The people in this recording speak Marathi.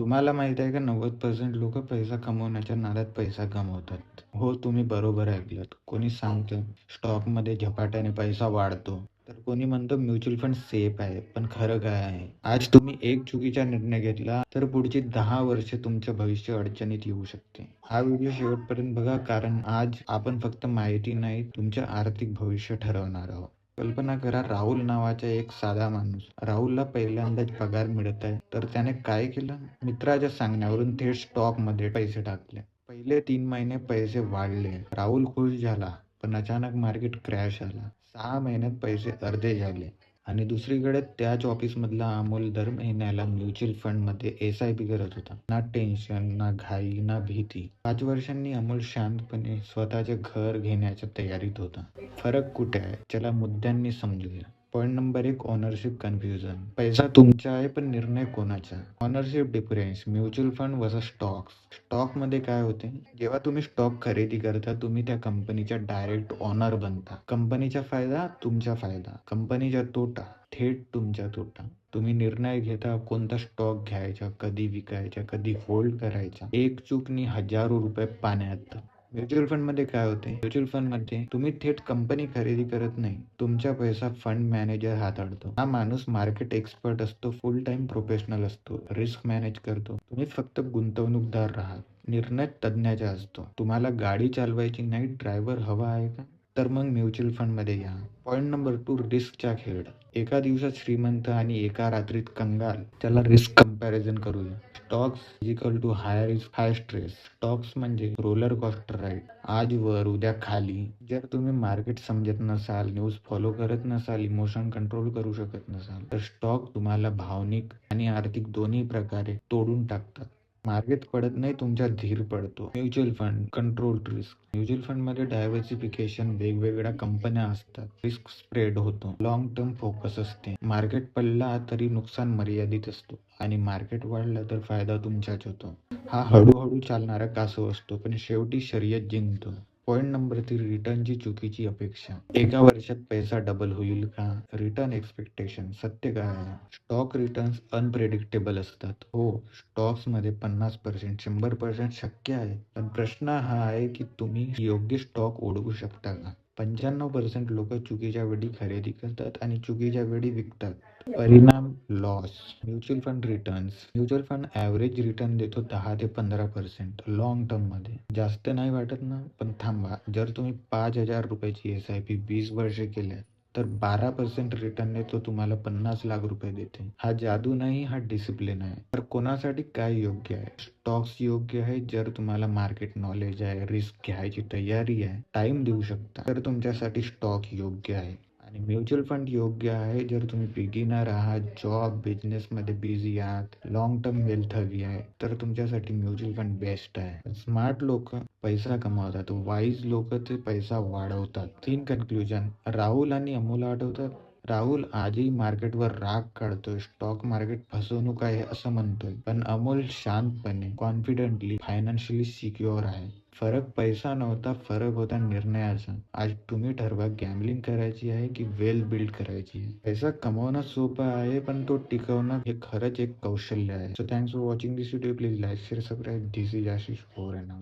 तुम्हाला माहीत आहे का नव्वद पर्सेंट लोक पैसा कमवण्याच्या नादात पैसा कमवतात. हो तुम्ही बरोबर ऐकलत. कोणी सांगतं स्टॉकमध्ये झपाट्याने पैसा वाढतो. तर कोणी म्हणतं म्युच्युअल फंड सेफ आहे पण खरं काय आहे? आज तुम्ही एक चुकीचा निर्णय घेतला तर पुढची दहा वर्षे तुमचं भविष्य अडचणीत येऊ शकते. हा व्हिडिओ शेवटपर्यंत बघा कारण आज आपण फक्त माहिती नाही तुमचं आर्थिक भविष्य ठरवणार आहोत. कल्पना करा राहुल नावाचा एक साधा माणूस. राहुलला पहिल्यांदाच पगार मिळत आहे. तर त्याने काय केलं? मित्राच्या सांगण्यावरून थेट स्टॉकमध्ये पैसे टाकले. पहिले तीन महिने पैसे वाढले. राहुल खुश झाला पण अचानक मार्केट क्रॅश आला सहा महिन्यात पैसे अर्धे झाले. आणि दुसरीकडे त्याच ऑफिस मधला अमोल दर महिन्याला म्युच्युअल फंडमध्ये एस आय पी करत होता. ना टेन्शन ना घाई ना भीती. पाच वर्षांनी अमोल शांतपणे स्वतःचे घर घेण्याच्या तयारीत होता. फरक कुठे आहे? त्याला मुद्द्यांनी समजूया. पॉईंट नंबर एक ओनरशिप कन्फ्युजन पैसा तुमचा आहे पण निर्णय कोणाचा? Ownership difference mutual fund versus stocks स्टॉकमध्ये काय होते? जेव्हा तुम्ही स्टॉक खरेदी करता तुम्ही त्या कंपनीच्या डायरेक्ट ओनर बनता. कंपनीचा फायदा तुमचा फायदा. कंपनीचा तोटा थेट तुमचा तोटा. तुम्ही निर्णय घेता कोणता स्टॉक घ्यायचा कधी विकायचा कधी होल्ड करायचा. एक चूकनी हजारो रुपये पाण्यात. म्युच्युअल फंडमध्ये काय होते? म्युच्युअल फंडमध्ये तुम्ही थेट कंपनी खरेदी करत नाही. तुमचा पैसा फंड मॅनेजर हाताळतो हा माणूस मार्केट एक्सपर्ट असतो फुल टाइम प्रोफेशनल असतो रिस्क मॅनेज करतो. तुम्ही फक्त गुंतवणूकदार राहात निर्णय तज्ञाचा असतो. तुम्हाला गाडी चालवायची नाही ड्रायव्हर हवा आहे का? तर मग म्युच्युअल फंडमध्ये या. पॉईंट नंबर टू रिस्कचा खेळ. एका दिवसात श्रीमंत आणि एका रात्रीत कंगाल. त्याला रिस्क कंपॅरिझन करूया. Stocks equal to high risk high stress stocks म्हणजे रोलर कॉस्टर राईड आज वर उद्या खाली. जर तुम्ही मार्केट समजत नसाल न्यूज फॉलो करत नसाल इमोशन कंट्रोल करू शकत नसाल तर स्टॉक तुम्हाला भावनिक आणि आर्थिक दोन्ही प्रकारे तोडून टाकतात. मार्केट पडत नाही तुमचा धीर पडतो. Mutual fund control risk mutual फंडमध्ये डायव्हर्सिफिकेशन वेगवेगळ्या कंपन्या असतात. रिस्क स्प्रेड होतो. लॉंग टर्म फोकस असते. मार्केट पडला तरी नुकसान मर्यादित असतो. आणि मार्केट वाढलं तर फायदा तुमचाच होतो. हा हळूहळू चालणारा कासव असतो पण शेवटी शर्यत जिंकतो. पॉईंट नंबर थ्री रिटर्नची चुकीची अपेक्षा. एका वर्षात पैसा डबल होईल का? रिटर्न एक्सपेक्टेशन सत्य काय आहे स्टॉक रिटर्न्स अनप्रेडिक्टेबल असतात. हो स्टॉक्समध्ये पन्नास पर्सेंट शंभर पर्सेंट शक्य आहे. पण प्रश्न हा आहे की तुम्ही योग्य स्टॉक ओळखू शकता का? पंच्याण्णव पर्सेंट लोक चुकीच्या वेळी खरेदी करतात आणि चुकीच्या वेळी विकतात. परिणाम loss mutual fund returns mutual fund average return देतो दहा ते पंधरा पर्सेंट लॉंग टर्ममध्ये जास्त नाही वाटत ना पण थांबा. जर तुम्ही पाच हजार रुपयाची एस आय पी वीस वर्षे केल्या तर बारा पर्सेंट रिटर्न तो तुम्हाला पन्नास लाख रुपये देते. हा जादू नाही हा डिसिप्लिन आहे. तर कोणासाठी काय योग्य आहे? स्टॉक्स योग्य आहे जर तुम्हाला मार्केट नॉलेज आहे रिस्क घ्यायची तयारी आहे टाइम देऊ शकता. तर तुमच्यासाठी स्टॉक योग्य आहे. आणि म्युच्युअल फंड योग्य आहे. जर तुम्ही बिगिनर आहात जॉब बिझनेसमध्ये बिझी आहात लॉंग टर्म वेल्थ हवी आहे तर तुमच्यासाठी म्युच्युअल फंड बेस्ट आहे. स्मार्ट लोक पैसा कमावतात वाईज लोक ते पैसा वाढवतात. तीन कन्क्लुजन राहुल आणि अमोल आठवतात राहुल आजही मार्केटवर राग काढतोय स्टॉक मार्केट फसवणूक आहे असं म्हणतोय. पण अमोल शांतपणे कॉन्फिडेंटली फायनान्शियली सिक्युअर आहे. फरक पैसा नव्हता फरक होता निर्णयाचा. आज तुम्ही ठरवा गॅमलिंग करायची आहे की वेल बिल्ड करायची आहे? पैसा कमवणं सोपं आहे, पण तो टिकवणं हे खरंच एक कौशल्य आहे. So thanks for watching this video please like share subscribe this is Ashish four and